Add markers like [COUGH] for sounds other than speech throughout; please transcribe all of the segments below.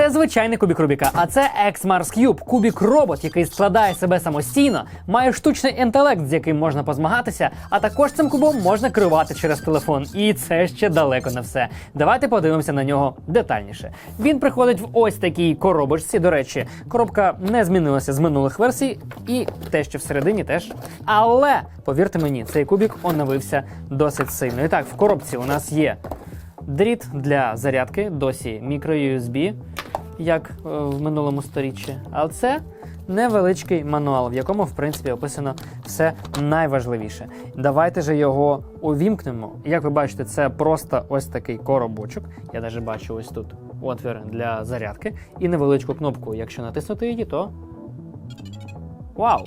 Це звичайний кубік Рубіка, а це X-Mars Cube, кубік робот, який складає себе самостійно, має штучний інтелект, з яким можна позмагатися, а також цим кубом можна керувати через телефон. І це ще далеко не все. Давайте подивимося на нього детальніше. Він приходить в ось такій коробочці. До речі, коробка не змінилася з минулих версій, і те, що всередині теж. Але повірте мені, цей кубік оновився досить сильно. І так, в коробці у нас є дріт для зарядки, досі мікро-USB, як е, в минулому сторіччі. А це невеличкий мануал, в якому, в принципі, описано все найважливіше. Давайте же його увімкнемо. Як ви бачите, це просто ось такий коробочок. Я навіть бачу ось тут отвір для зарядки і невеличку кнопку. Якщо натиснути її, то. Вау!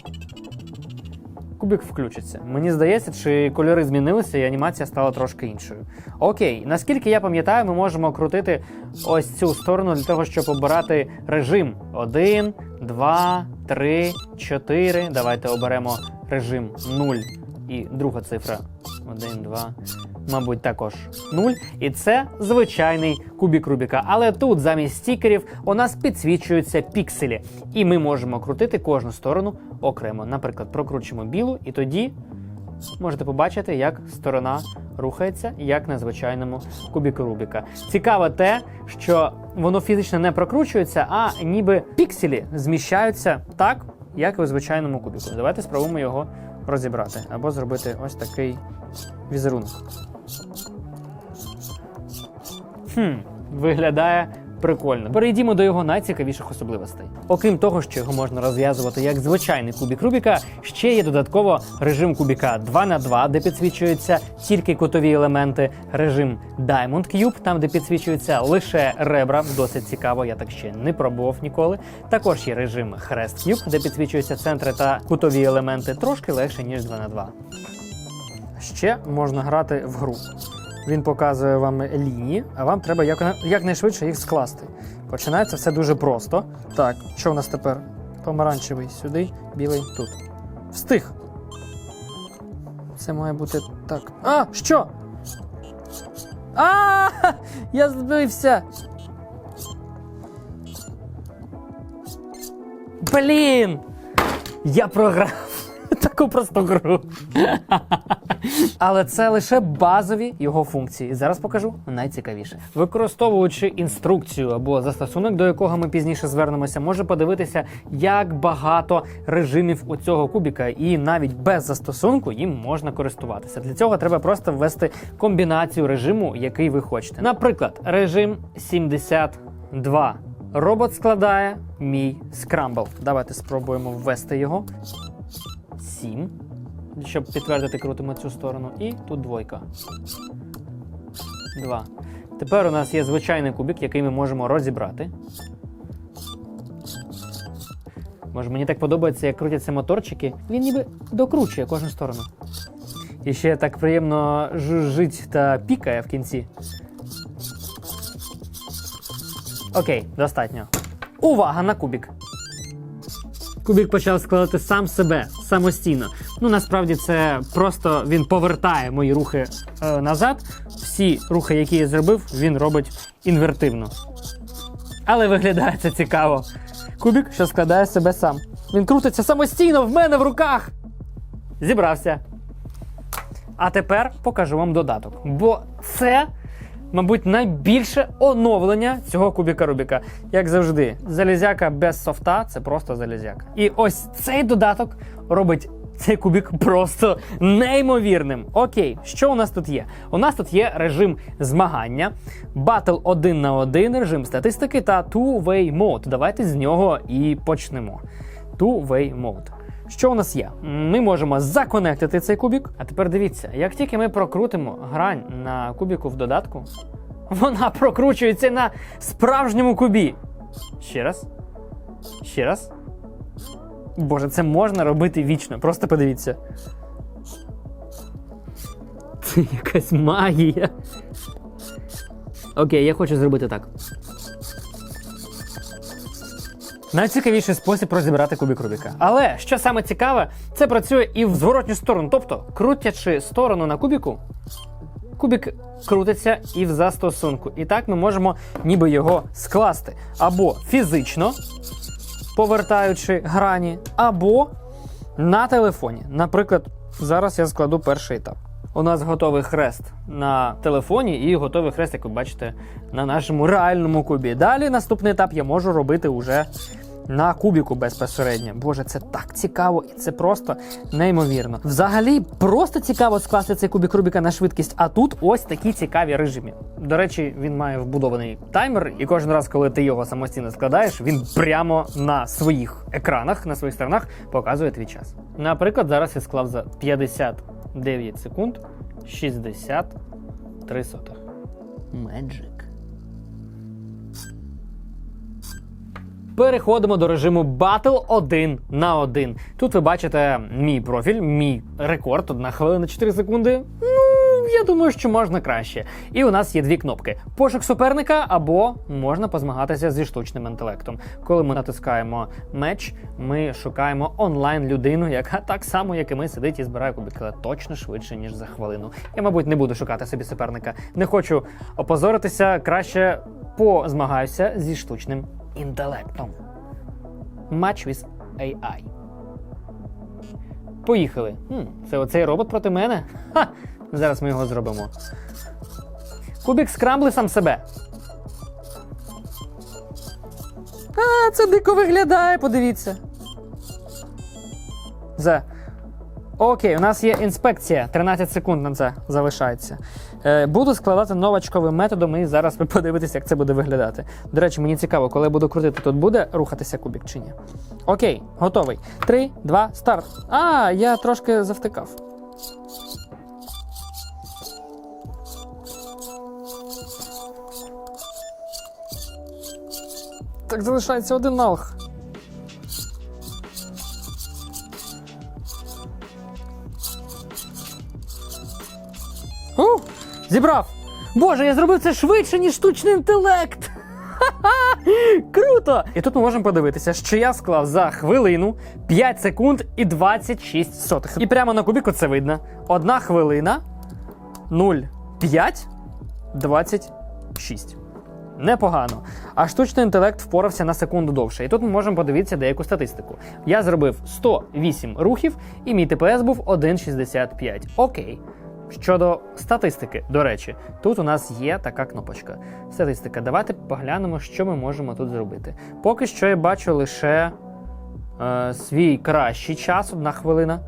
Кубик включиться. Мені здається, чи кольори змінилися, і анімація стала трошки іншою. Окей, наскільки я пам'ятаю, ми можемо крутити ось цю сторону для того, щоб обирати режим: 1, 2, 3, 4. Давайте оберемо режим 0 і друга цифра 1, 2. Мабуть, також 0. І це звичайний кубік Рубіка. Але тут замість стікерів у нас підсвічуються пікселі, і ми можемо крутити кожну сторону окремо. Наприклад, прокручуємо білу, і тоді можете побачити, як сторона рухається, як на звичайному кубіку Рубіка. Цікаве те, що воно фізично не прокручується, а ніби пікселі зміщаються так, як і у звичайному кубіку. Давайте спробуємо його розібрати або зробити ось такий візерунок. Хм, виглядає прикольно. Перейдімо до його найцікавіших особливостей. Окрім того, що його можна розв'язувати як звичайний кубік Рубіка, ще є додатково режим кубіка 2 на 2 де підсвічуються тільки кутові елементи, режим Diamond Cube, там де підсвічуються лише ребра. Досить цікаво, я так ще не пробував ніколи. Також є режим Хрест Cube, де підсвічуються центри та кутові елементи трошки легше ніж 2 на 2 Ще можна грати в гру. Він показує вам лінії, а вам треба якнайшвидше їх скласти. Починається все дуже просто. Так, що у нас тепер? Помаранчевий сюди, білий тут. Встиг. Це має бути так. А, що? А, [LAUGHS] я збився. Блін! Я програв таку просту гру. Але це лише базові його функції. Зараз покажу найцікавіше. Використовуючи інструкцію або застосунок, до якого ми пізніше звернемося, може подивитися, як багато режимів у цього кубіка, і навіть без застосунку їм можна користуватися. Для цього треба просто ввести комбінацію режиму, який ви хочете. Наприклад, режим 72. Робот складає мій скрамбл. Давайте спробуємо ввести його. 7. Щоб підтвердити, крутимо цю сторону. І тут двойка. 2. Тепер у нас є звичайний кубик, який ми можемо розібрати. Може, мені так подобається, як крутяться моторчики. Він ніби докручує кожну сторону. І ще так приємно жужжить та пікає в кінці. Окей, достатньо. Увага на кубик. Кубік почав складати сам себе самостійно. Ну насправді це просто він повертає мої рухи е, назад. Всі рухи, які я зробив, він робить інвертивно. Але виглядає це цікаво. Кубік, що складає себе сам. Він крутиться самостійно в мене в руках. Зібрався. А тепер покажу вам додаток. Бо це, мабуть, найбільше оновлення цього кубіка Рубіка. Як завжди, залізяка без софта це просто залізяка. І ось цей додаток робить цей кубік просто неймовірним. Окей, що у нас тут є? У нас тут є режим змагання, батл 1 на 1, режим статистики та two-way mode. Давайте з нього і почнемо. Two-way mode. Що у нас є? Ми можемо законектити цей кубік. А тепер дивіться, як тільки ми прокрутимо грань на кубіку в додатку, вона прокручується на справжньому кубі. Ще раз. Ще раз. Боже, це можна робити вічно. Просто подивіться. Це якась магія. Окей, я хочу зробити так. Найцікавіший спосіб розібрати кубик Рубіка. Але що саме цікаве, це працює і в зворотню сторону. Тобто, крутячи сторону на кубіку, кубик крутиться і в застосунку. І так ми можемо ніби його скласти або фізично, повертаючи грані, або на телефоні. Наприклад, зараз я складу перший етап. У нас готовий хрест на телефоні і готовий хрест, як ви бачите, на нашому реальному кубі. Далі наступний етап я можу робити уже на кубіку безпосередньо. Боже, це так цікаво і це просто неймовірно. Взагалі, просто цікаво скласти цей кубік Рубіка на швидкість, а тут ось такі цікаві режими. До речі, він має вбудований таймер, і кожен раз, коли ти його самостійно складаєш, він прямо на своїх екранах, на своїх сторонах показує твій час. Наприклад, зараз я склав за 59 секунд 63 сотих. Magic. Переходимо до режиму Battle 1 на 1. Тут ви бачите мій профіль, мій рекорд 1 хвилина 4 секунди. Ну, я думаю, що можна краще. І у нас є дві кнопки: пошук суперника або можна позмагатися зі штучним інтелектом. Коли ми натискаємо меч, ми шукаємо онлайн людину, яка так само, як і ми, сидить і збирає кубики, точно швидше, ніж за хвилину. Я, мабуть, не буду шукати собі суперника. Не хочу опозоритися, краще позмагаюся зі штучним інтелектом. Match with AI. Поїхали. Хм, це оцей робот проти мене? Ха! Зараз ми його зробимо. Кубік скрамбли сам себе. А, це дико виглядає, подивіться. За. Окей, у нас є інспекція. 13 секунд на це залишається. Е, буду складати новачковим методом, і зараз ви [LAUGHS] подивитесь, як це буде виглядати. До речі, мені цікаво, коли я буду крутити, тут буде рухатися кубік чи ні. Окей, готовий. 3, 2, старт. А, я трошки завтикав. Так залишається один налог. Зібрав! Боже, я зробив це швидше, ніж штучний інтелект! Круто! І тут ми можемо подивитися, що я склав за хвилину 5 секунд і 26 сотих. І прямо на кубіку це видно. Одна хвилина 0,5 26. Непогано. А штучний інтелект впорався на секунду довше. І тут ми можемо подивитися деяку статистику. Я зробив 108 рухів, і мій ТПС був 1,65. Окей. Щодо статистики, до речі, тут у нас є така кнопочка. Статистика. Давайте поглянемо, що ми можемо тут зробити. Поки що я бачу лише е, свій кращий час, одна хвилина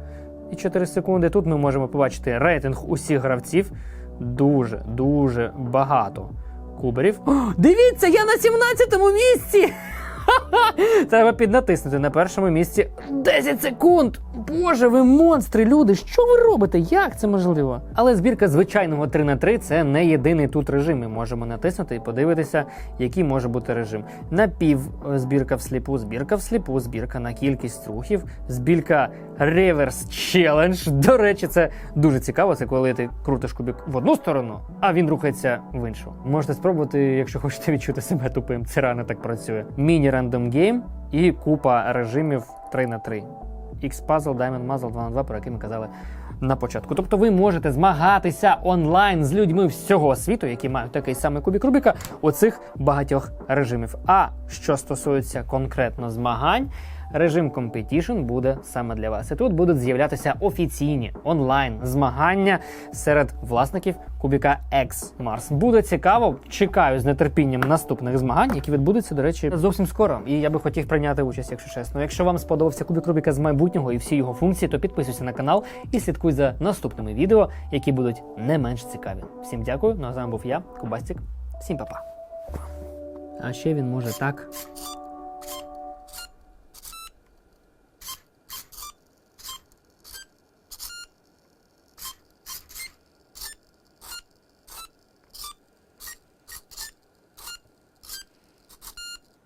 і 4 секунди. Тут ми можемо побачити рейтинг усіх гравців. Дуже, дуже багато куберів. О, дивіться, я на 17-му місці! [LAUGHS] Треба піднатиснути на першому місці 10 секунд. Боже, ви монстри, люди! Що ви робите? Як це можливо? Але збірка звичайного 3 на 3 це не єдиний тут режим. Ми можемо натиснути і подивитися, який може бути режим. Напів е, збірка всліпу, збірка всліпу, збірка на кількість рухів, збірка Reverse Challenge. До речі, це дуже цікаво. Це коли ти крутиш кубик в одну сторону, а він рухається в іншу. Можете спробувати, якщо хочете відчути себе тупим. Це реально так працює. Міні-рандом гейм і купа режимів 3 на 3 X-Puzzle, Diamond Muzzle 2 на 2, про який ми казали на початку. Тобто ви можете змагатися онлайн з людьми всього світу, які мають такий самий кубік Рубіка, у цих багатьох режимів. А що стосується конкретно змагань, режим Competition буде саме для вас. І тут будуть з'являтися офіційні онлайн змагання серед власників кубіка X Mars. Буде цікаво. Чекаю з нетерпінням наступних змагань, які відбудуться, до речі, зовсім скоро. І я би хотів прийняти участь, якщо чесно. Якщо вам сподобався кубік Рубіка з майбутнього і всі його функції, то підписуйся на канал і слідкуй за наступними відео, які будуть не менш цікаві. Всім дякую. Ну а з вами був я, Кубастік. Всім па-па. А ще він може так.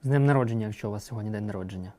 З днем народження, якщо у вас сьогодні день народження.